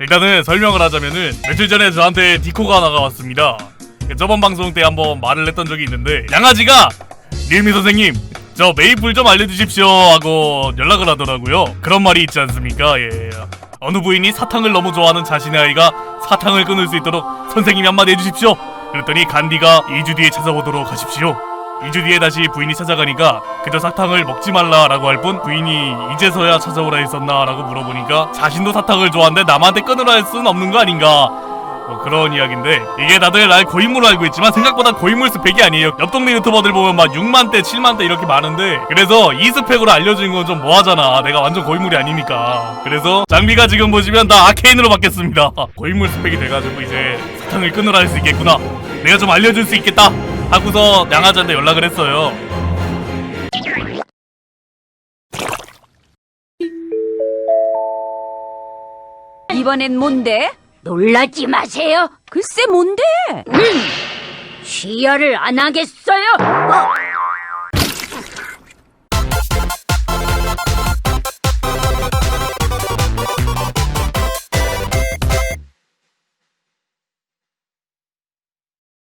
일단은 설명을 하자면은 며칠 전에 저한테 디코가 하나가 왔습니다. 저번 방송 때 한번 말을 했던 적이 있는데 양아지가 리미 선생님 저 메이플 좀 알려주십시오 하고 연락을 하더라고요. 그런 말이 있지 않습니까? 예. 어느 부인이 사탕을 너무 좋아하는 자신의 아이가 사탕을 끊을 수 있도록 선생님이 한마디 해주십시오. 그랬더니 간디가 2주 뒤에 찾아오도록 하십시오. 2주 뒤에 다시 부인이 찾아가니까 그저 사탕을 먹지 말라라고 할 뿐 부인이 이제서야 찾아오라 했었나라고 물어보니까 자신도 사탕을 좋아하는데 남한테 끊으라 할 수는 없는 거 아닌가. 뭐 그런 이야기인데 이게 다들 날 고인물로 알고 있지만 생각보다 고인물 스펙이 아니에요. 옆 동네 유튜버들 보면 막 6만대 7만대 이렇게 많은데 그래서 이 스펙으로 알려주는 건좀 뭐하잖아. 내가 완전 고인물이 아니니까. 그래서 장비가 지금 보시면 다 아케인으로 바뀌었습니다. 고인물 스펙이 돼가지고 이제 사탕을 끊으라 할 수 있겠구나. 내가 좀 알려줄 수 있겠다 하고서 양아지한테 연락을 했어요 이번엔 뭔데? 놀라지 마세요. 글쎄 뭔데? 시야를 안 하겠어요. 어,